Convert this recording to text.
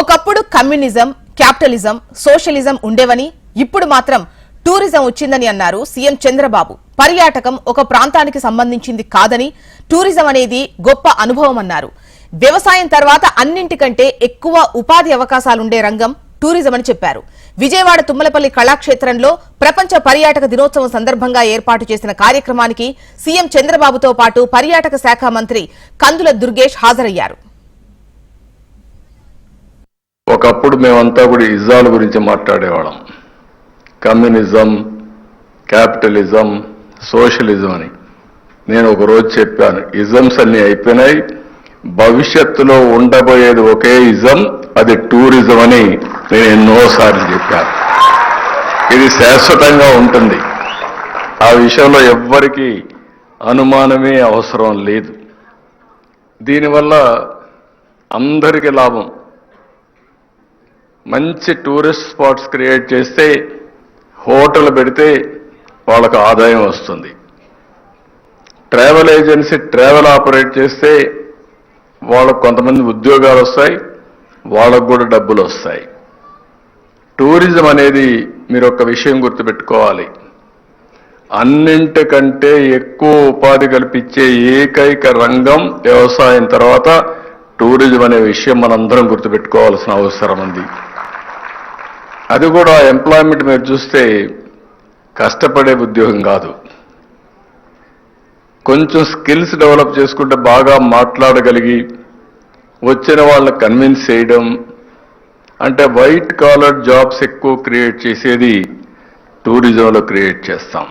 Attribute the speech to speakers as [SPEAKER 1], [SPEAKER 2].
[SPEAKER 1] ఒకప్పుడు communism capitalism socialism ఉండేవని ఇప్పుడు మాత్రం టూరిజం వచ్చిందని అన్నారు సీఎం చంద్రబాబు. పర్యాటకం ఒక ప్రాంతానికి సంబంధించింది కాదని టూరిజం అనేది గొప్ప అనుభవం అన్నారు. వ్యవసాయం తర్వాత అన్నింటికంటే ఎక్కువ ఉపాధి అవకాశాలుండే రంగం టూరిజం అని చెప్పారు. విజయవాడ తుమ్మలపల్లి కళాక్షేత్రంలో ప్రపంచ పర్యాటక దినోత్సవం సందర్భంగా ఏర్పాటు చేసిన కార్యక్రమానికి సీఎం చంద్రబాబుతో పాటు పర్యాటక శాఖ మంత్రి కందుల దుర్గేష్ హాజరయ్యారు.
[SPEAKER 2] ఒకప్పుడు మేమంతా కూడా ఇజాల గురించి మాట్లాడేవాళ్ళం. కమ్యూనిజం క్యాపిటలిజం సోషలిజం అని. నేను ఒకరోజు చెప్పాను ఇజమ్స్ అన్నీ అయిపోయినాయి భవిష్యత్తులో ఉండబోయేది ఒకే ఇజం అది టూరిజం అని నేను ఎన్నోసార్లు చెప్పాను. ఇది శాశ్వతంగా ఉంటుంది. ఆ విషయంలో ఎవ్వరికీ అనుమానమే అవసరం లేదు. దీనివల్ల అందరికీ లాభం. మంచి టూరిస్ట్ స్పాట్స్ క్రియేట్ చేస్తే హోటల్ పెడితే వాళ్ళకు ఆదాయం వస్తుంది. ట్రావెల్ ఏజెన్సీ ట్రావెల్ ఆపరేట్ చేస్తే వాళ్ళకు కొంతమంది ఉద్యోగాలు వస్తాయి వాళ్ళకు కూడా డబ్బులు వస్తాయి. టూరిజం అనేది మీరు ఒక విషయం గుర్తుపెట్టుకోవాలి. అన్నింటికంటే ఎక్కువ ఉపాధి కల్పించే ఏకైక రంగం వ్యవసాయం తర్వాత టూరిజం అనే విషయం మనందరం గుర్తుపెట్టుకోవాల్సిన అవసరం ఉంది. అది కూడా ఎంప్లాయ్మెంట్ మీరు చూస్తే కష్టపడే ఉద్యోగం కాదు. కొంచెం స్కిల్స్ డెవలప్ చేసుకుంటే బాగా మాట్లాడగలిగి వచ్చిన వాళ్ళని కన్విన్స్ చేయడం అంటే వైట్ కాలర్ జాబ్స్ ఎక్కువ క్రియేట్ చేసేది టూరిజంలో క్రియేట్ చేస్తాం.